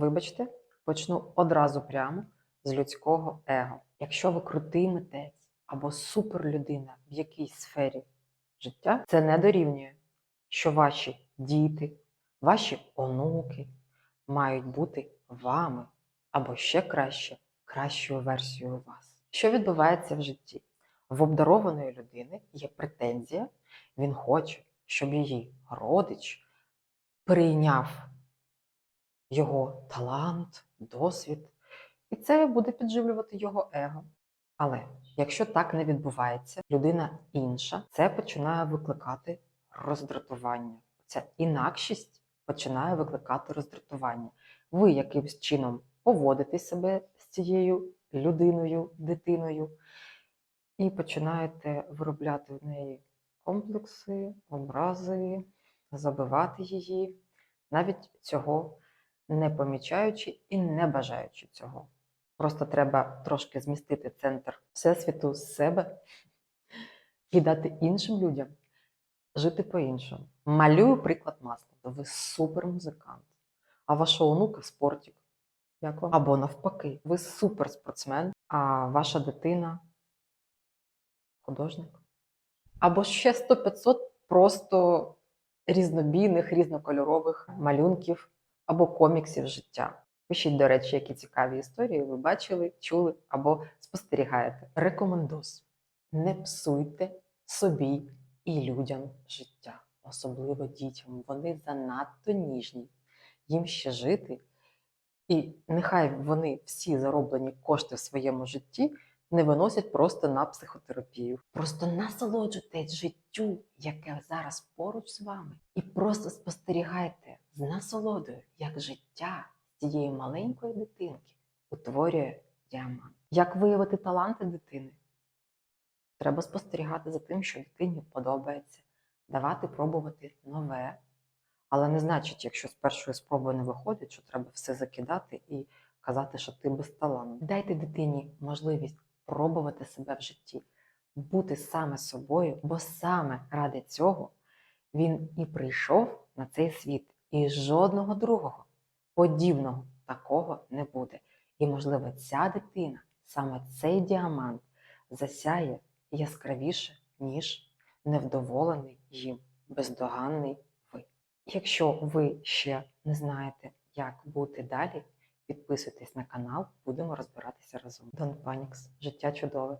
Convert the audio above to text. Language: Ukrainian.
Вибачте, почну одразу прямо з людського его. Якщо ви крутий митець або суперлюдина в якійсь сфері життя, це не дорівнює, що ваші діти, ваші онуки мають бути вами або ще краще, кращою версією вас. Що відбувається в житті? В обдарованої людини є претензія, він хоче, щоб її родич прийняв його талант, досвід, і це буде підживлювати його его. Але якщо так не відбувається, людина інша, це починає викликати роздратування. Ця інакшість починає викликати роздратування. Ви якимось чином поводите себе з цією людиною, дитиною, і починаєте виробляти в неї комплекси, образи, забивати її, навіть цього не помічаючи і не бажаючи цього. Просто треба трошки змістити центр всесвіту з себе і дати іншим людям жити по-іншому. Малюю приклад масла. Ви супермузикант, а ваша онука спортик. Як вам? Або навпаки, ви суперспортсмен, а ваша дитина художник. Або ще 100-500 просто різнобійних, різнокольорових малюнків або коміксів життя. Пишіть, до речі, які цікаві історії ви бачили, чули або спостерігаєте. Рекомендусь. Не псуйте собі і людям життя, особливо дітям. Вони занадто ніжні, їм ще жити. І нехай вони всі зароблені кошти в своєму житті не виносять просто на психотерапію. Просто насолоджуйтесь життю, яке зараз поруч з вами, і просто спостерігайте з насолодою, як життя цієї маленької дитинки утворює діамант. Як виявити таланти дитини? Треба спостерігати за тим, що дитині подобається, давати пробувати нове. Але не значить, якщо з першої спроби не виходить, що треба все закидати і казати, що ти безталанний. Дайте дитині можливість пробувати себе в житті, бути саме собою, бо саме ради цього він і прийшов на цей світ, і жодного другого подібного такого не буде. І, можливо, ця дитина, саме цей діамант, засяє яскравіше, ніж невдоволений їм бездоганний ви. Якщо ви ще не знаєте, як бути далі, підписуйтесь на канал, будемо розбиратися разом. Don't Panics. Життя чудове.